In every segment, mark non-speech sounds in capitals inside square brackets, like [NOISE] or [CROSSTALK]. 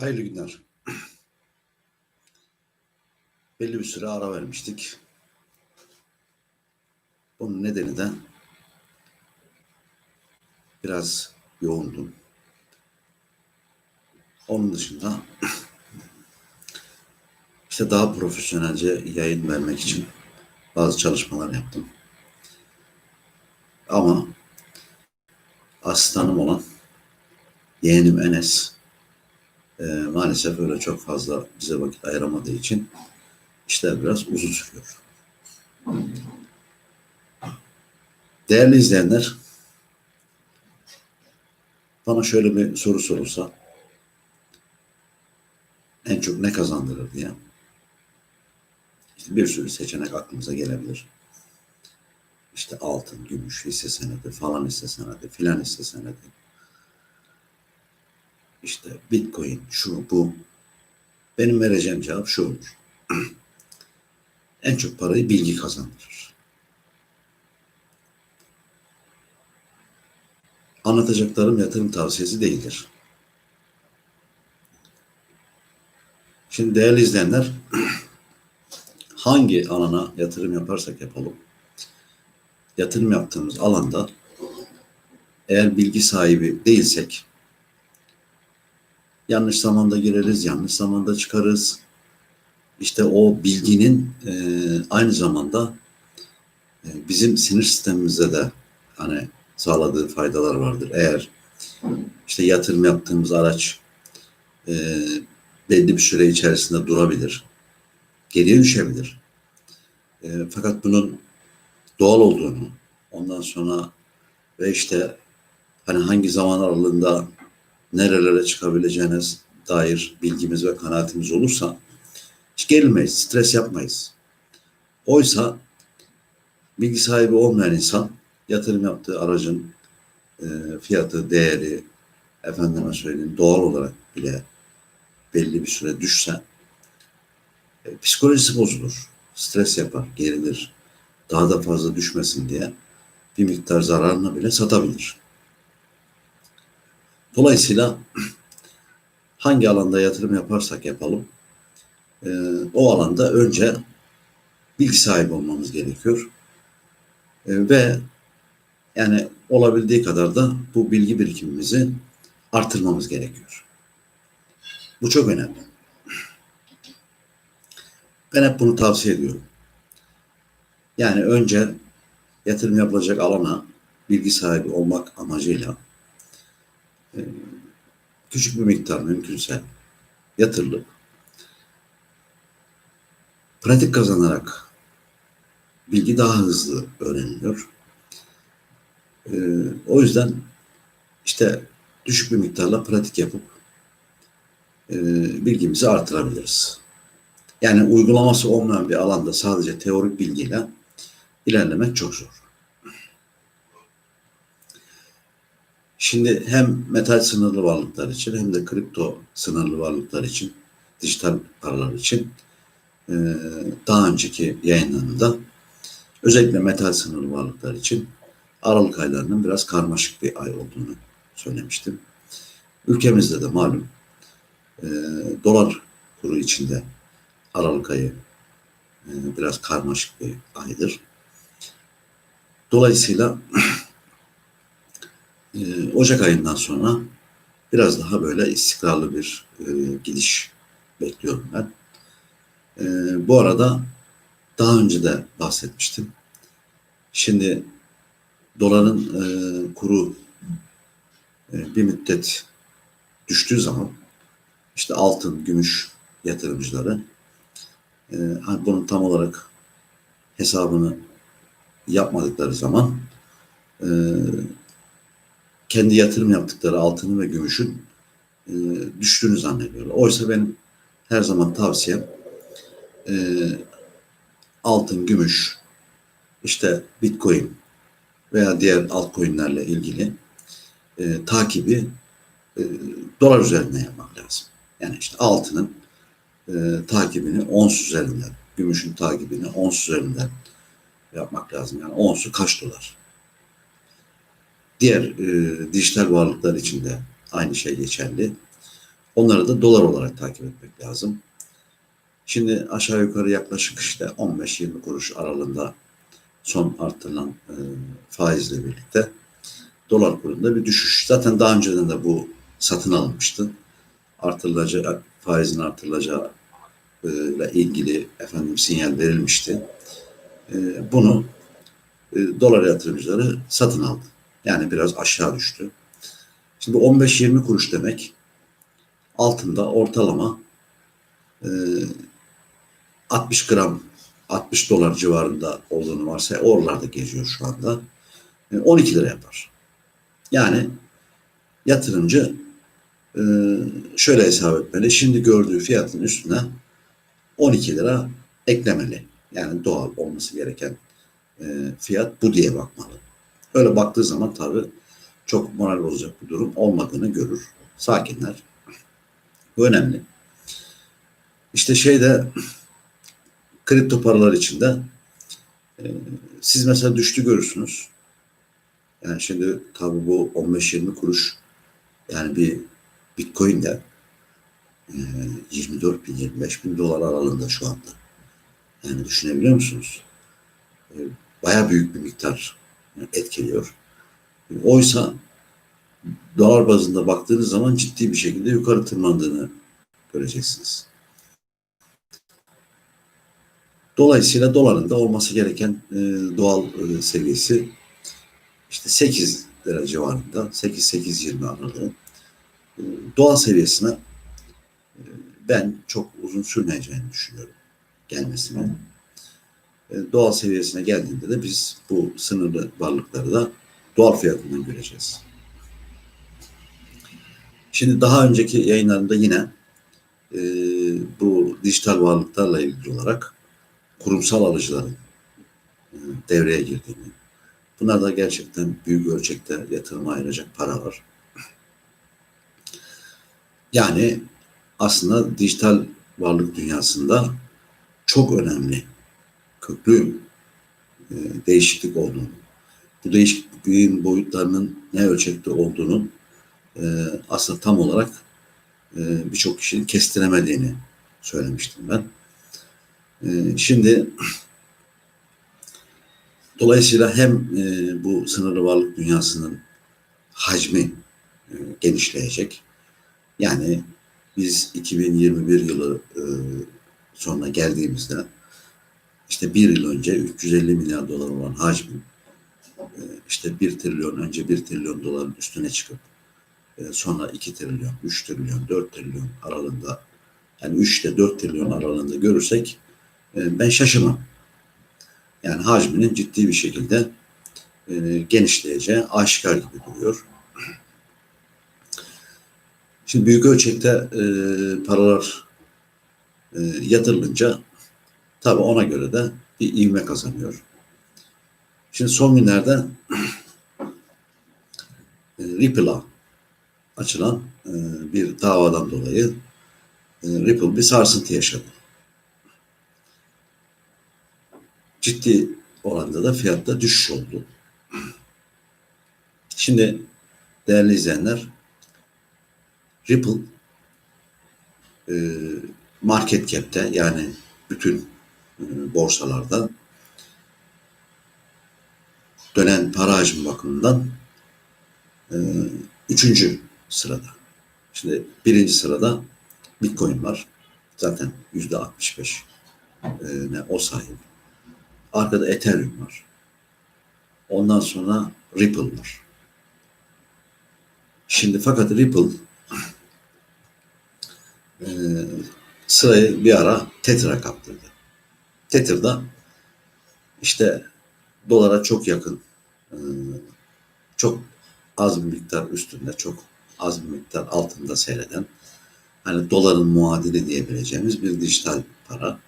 Hayırlı günler. Belli bir süre ara vermiştik. Bunun nedeni de biraz yoğundum. Onun dışında işte daha profesyonelce yayın vermek için bazı çalışmalar yaptım. Ama asistanım olan yeğenim Enes e, maalesef öyle çok fazla bize vakit ayıramadığı için işler biraz uzun sürüyor. Değerli izleyenler, bana şöyle bir soru sorulsa, en çok ne kazandırır diye. İşte bir sürü seçenek aklımıza gelebilir. İşte altın, gümüş, hisse senedi, falan hisse senedi, filan hisse senedi. İşte bitcoin, şu bu. Benim vereceğim cevap şu olur. [CLEARS THROAT] en çok parayı bilgi kazandırır. Anlatacaklarım yatırım tavsiyesi değildir. Şimdi değerli izleyenler, [CLEARS THROAT] hangi alana yatırım yaparsak yapalım, yatırım yaptığımız alanda eğer bilgi sahibi değilsek, yanlış zamanda gireriz, yanlış zamanda çıkarız. İşte o bilginin e, aynı zamanda e, bizim sinir sistemimize de hani sağladığı faydalar vardır. Eğer işte yatırım yaptığımız araç e, belli bir süre içerisinde durabilir, geriye düşebilir. E, fakat bunun doğal olduğunu, ondan sonra ve işte hani hangi zaman aralığında nerelere çıkabileceğiniz dair bilgimiz ve kanaatimiz olursa hiç gerilmeyiz, stres yapmayız. Oysa bilgi sahibi olmayan insan yatırım yaptığı aracın e, fiyatı, değeri, efendime söyleyeyim doğal olarak bile belli bir süre düşse e, psikolojisi bozulur. Stres yapar, gerilir. Daha da fazla düşmesin diye bir miktar zararını bile satabilir. Dolayısıyla hangi alanda yatırım yaparsak yapalım e, o alanda önce bilgi sahibi olmamız gerekiyor. E, ve yani olabildiği kadar da bu bilgi birikimimizi artırmamız gerekiyor. Bu çok önemli. Ben hep bunu tavsiye ediyorum. Yani önce yatırım yapılacak alana bilgi sahibi olmak amacıyla küçük bir miktar mümkünse yatırılıp pratik kazanarak bilgi daha hızlı öğreniliyor. E, o yüzden işte düşük bir miktarla pratik yapıp e, bilgimizi artırabiliriz. Yani uygulaması olmayan bir alanda sadece teorik bilgiyle ilerlemek çok zor. Şimdi hem metal sınırlı varlıklar için hem de kripto sınırlı varlıklar için, dijital paralar için e, daha önceki yayınlarında özellikle metal sınırlı varlıklar için Aralık aylarının biraz karmaşık bir ay olduğunu söylemiştim. Ülkemizde de malum e, dolar kuru içinde Aralık ayı e, biraz karmaşık bir aydır. Dolayısıyla [CLEARS THROAT] e, Ocak ayından sonra biraz daha böyle istikrarlı bir e, gidiş bekliyorum ben. E, bu arada daha önce de bahsetmiştim. Şimdi doların e, kuru e, bir müddet düştüğü zaman işte altın, gümüş yatırımcıları e, bunun tam olarak hesabını yapmadıkları zaman kendi yatırım yaptıkları altının ve gümüşün e, düştüğünü zannediyorlar. Oysa benim her zaman tavsiyem e, altın, gümüş, işte bitcoin veya diğer altcoin'lerle ilgili e, takibi e, dolar üzerinden yapmak lazım. Yani işte altının e, takibini ons üzerinden, gümüşün takibini ons üzerinden yapmak lazım. Yani onsu kaç dolar? Diğer e, dijital varlıklar için de aynı şey geçerli. Onları da dolar olarak takip etmek lazım. Şimdi aşağı yukarı yaklaşık işte 15-20 kuruş aralığında son artırılan e, faizle birlikte dolar kurunda bir düşüş. Zaten daha önceden de bu satın alınmıştı. Artırılacağı, faizin artırılacağı e, ile ilgili efendim sinyal verilmişti. E, bunu e, dolar yatırımcıları satın aldı. Yani biraz aşağı düştü. Şimdi 15-20 kuruş demek altında ortalama e, 60 gram 60 dolar civarında olduğunu varsa oralarda geziyor şu anda. E, 12 lira yapar. Yani yatırımcı e, şöyle hesap etmeli. Şimdi gördüğü fiyatın üstüne 12 lira eklemeli. Yani doğal olması gereken e, fiyat bu diye bakmalı. Öyle baktığı zaman tabii çok moral bozacak bir durum olmadığını görür. Sakinler. Bu önemli. İşte şeyde kripto paralar içinde e, siz mesela düştü görürsünüz. Yani şimdi tabii bu 15-20 kuruş yani bir Bitcoin de e, 24 bin 25 bin dolar aralığında şu anda. Yani düşünebiliyor musunuz? E, Baya büyük bir miktar etkiliyor. Oysa dolar bazında baktığınız zaman ciddi bir şekilde yukarı tırmandığını göreceksiniz. Dolayısıyla doların da olması gereken e, doğal e, seviyesi işte 8 lira civarında 8-8-20 aralığı e, doğal seviyesine e, ben çok uzun sürmeyeceğini düşünüyorum gelmesine. E, doğal seviyesine geldiğinde de biz bu sınırlı varlıkları da doğal fiyatından göreceğiz. Şimdi daha önceki yayınlarımda yine e, bu dijital varlıklarla ilgili olarak kurumsal alıcıların e, devreye girdiğini, bunlar da gerçekten büyük ölçekte yatırıma ayıracak paralar. Yani aslında dijital varlık dünyasında çok önemli, köklü e, değişiklik olduğunu, bu değişikliğin boyutlarının ne ölçekte olduğunu e, aslında tam olarak e, birçok kişinin kestiremediğini söylemiştim ben. E, şimdi dolayısıyla hem bu sınırlı varlık dünyasının hacmi genişleyecek. Yani biz 2021 yılı sonra geldiğimizde işte bir yıl önce 350 milyar dolar olan hacmin e, işte 1 trilyon önce 1 trilyon doların üstüne çıkıp e, sonra 2 trilyon, 3 trilyon, 4 trilyon aralığında yani 3 ile 4 trilyon aralığında görürsek e, ben şaşırmam. Yani hacminin ciddi bir şekilde genişleyeceği aşikar gibi duruyor. Şimdi büyük ölçekte paralar yatırılınca tabii ona göre de bir ivme kazanıyor. Şimdi son günlerde e, Ripple'a açılan e, bir davadan dolayı e, Ripple bir sarsıntı yaşadı. Ciddi oranda da fiyatta düşüş oldu. Şimdi değerli izleyenler Ripple market cap'te yani bütün borsalarda dönen para hacmi bakımından e, üçüncü sırada. Şimdi birinci sırada Bitcoin var. Zaten yüzde 65 e, ne o sahip. Arkada Ethereum var. Ondan sonra Ripple var. Şimdi fakat Ripple e, sırayı bir ara Tether'a kaptırdı. Tether'da işte dolara çok yakın e, çok az bir miktar üstünde çok az bir miktar altında seyreden hani doların muadili diyebileceğimiz bir dijital para.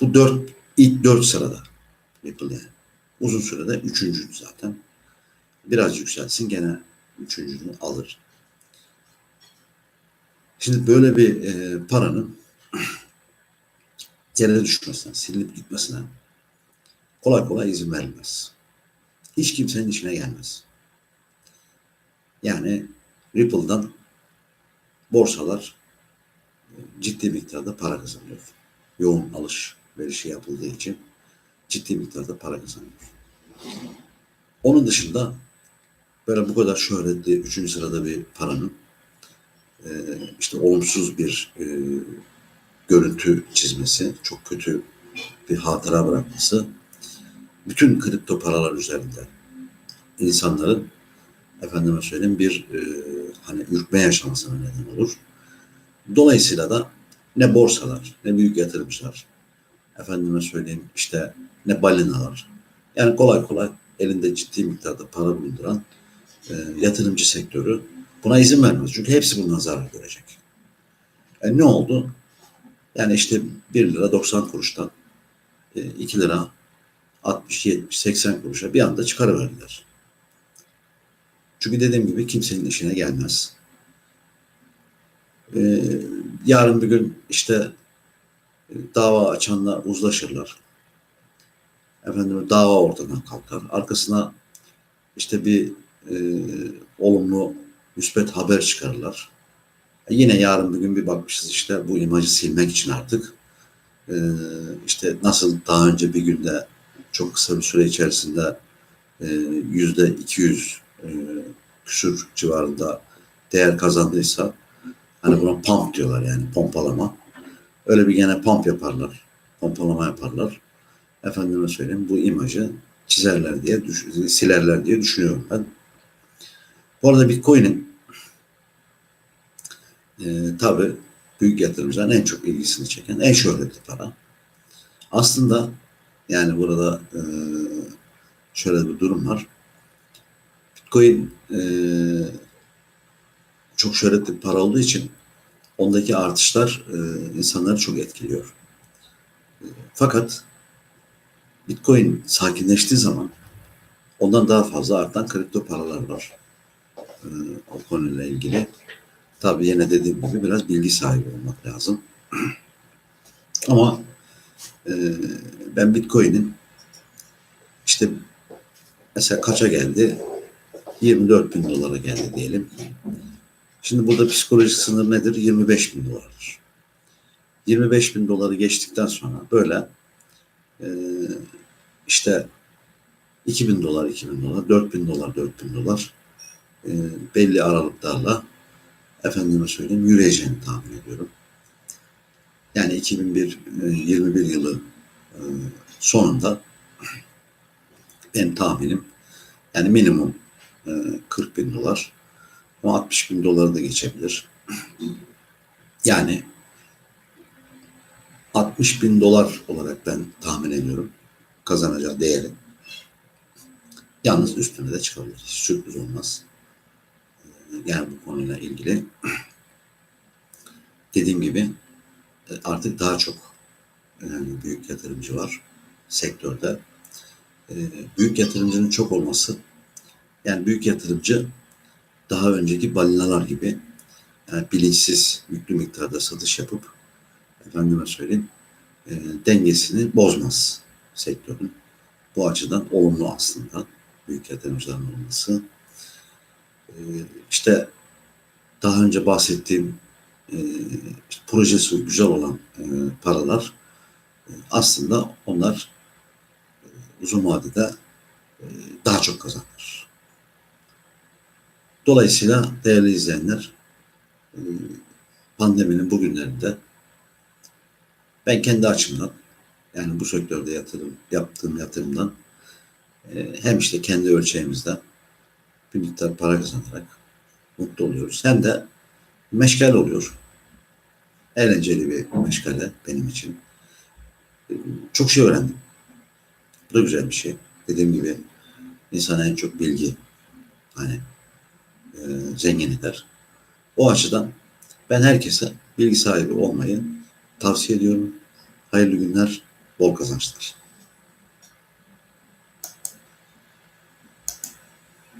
Bu dört, ilk dört sırada Ripple yani. Uzun sürede üçüncü zaten. Biraz yükselsin gene üçüncünü alır. Şimdi böyle bir e, paranın yere düşmesine, silinip gitmesine kolay kolay izin verilmez. Hiç kimsenin işine gelmez. Yani Ripple'dan borsalar e, ciddi miktarda para kazanıyor. Yoğun alış verişi yapıldığı için ciddi miktarda para kazanıyor. Onun dışında böyle bu kadar şöhretli üçüncü sırada bir paranın e, işte olumsuz bir e, görüntü çizmesi, çok kötü bir hatıra bırakması bütün kripto paralar üzerinde insanların efendime söyleyeyim bir e, hani ürkme yaşamasına neden olur. Dolayısıyla da ne borsalar, ne büyük yatırımcılar, efendime söyleyeyim işte ne balinalar, yani kolay kolay elinde ciddi miktarda para bulunduran e, yatırımcı sektörü buna izin vermez. Çünkü hepsi bundan zarar görecek. E, ne oldu? Yani işte 1 lira 90 kuruştan e, 2 lira 60, 70, 80 kuruşa bir anda çıkarıverdiler. Çünkü dediğim gibi kimsenin işine gelmez. Ee, yarın bir gün işte e, dava açanlar uzlaşırlar. Efendim dava ortadan kalkar. Arkasına işte bir e, olumlu müspet haber çıkarırlar. Yine yarın bir gün bir bakmışız işte bu imajı silmek için artık e, işte nasıl daha önce bir günde çok kısa bir süre içerisinde e, yüzde 200 e, küsür civarında değer kazandıysa hani buna pump diyorlar yani pompalama. Öyle bir gene pump yaparlar. Pompalama yaparlar. Efendime söyleyeyim bu imajı çizerler diye, silerler diye düşünüyorum ben. Bu arada Bitcoin'in e, tabi büyük yatırımcıların en çok ilgisini çeken, en şöhretli para. Aslında yani burada e, şöyle bir durum var. Bitcoin e, çok şöhretli para olduğu için ondaki artışlar e, insanları çok etkiliyor. E, fakat Bitcoin sakinleştiği zaman ondan daha fazla artan kripto paralar var. E, o konuyla ilgili. Tabii yine dediğim gibi biraz bilgi sahibi olmak lazım. [CLEARS THROAT] Ama e, ben Bitcoin'in işte mesela kaça geldi? 24 bin dolara geldi diyelim. Şimdi burada psikolojik sınır nedir? 25 bin dolardır. 25 bin doları geçtikten sonra böyle e, işte 2000 dolar, 2000 dolar, 4000 dolar, 4000 dolar e, belli aralıklarla efendime söyleyeyim yürüyeceğini tahmin ediyorum. Yani 2001 e, 21 yılı e, sonunda benim tahminim yani minimum e, 40 bin dolar ama 60 bin doları da geçebilir. Yani 60 bin dolar olarak ben tahmin ediyorum kazanacağı değeri. Yalnız üstüne de çıkabilir. Hiç sürpriz olmaz. E, Yani bu konuyla ilgili [CLEARS THROAT] dediğim gibi e, artık daha çok önemli büyük yatırımcı var sektörde. E, Büyük yatırımcının çok olması yani büyük yatırımcı daha önceki balinalar gibi yani bilinçsiz yüklü miktarda satış yapıp efendime söyleyeyim e, dengesini bozmaz sektörün. Bu açıdan olumlu aslında büyük yatırımcıların olması. İşte daha önce bahsettiğim e, projesi güzel olan e, paralar e, aslında onlar uzun vadede daha çok kazanır. Dolayısıyla değerli izleyenler pandeminin bugünlerinde ben kendi açımdan yani bu sektörde yatırım yaptığım yatırımdan hem işte kendi ölçeğimizde bir miktar para kazanarak mutlu oluyoruz. Hem de meşgale oluyor. Eğlenceli bir meşgale benim için. E, Çok şey öğrendim. Bu da güzel bir şey. Dediğim gibi insana en çok bilgi hani e, zengin eder. O açıdan ben herkese bilgi sahibi olmayı tavsiye ediyorum. Hayırlı günler, bol kazançlar.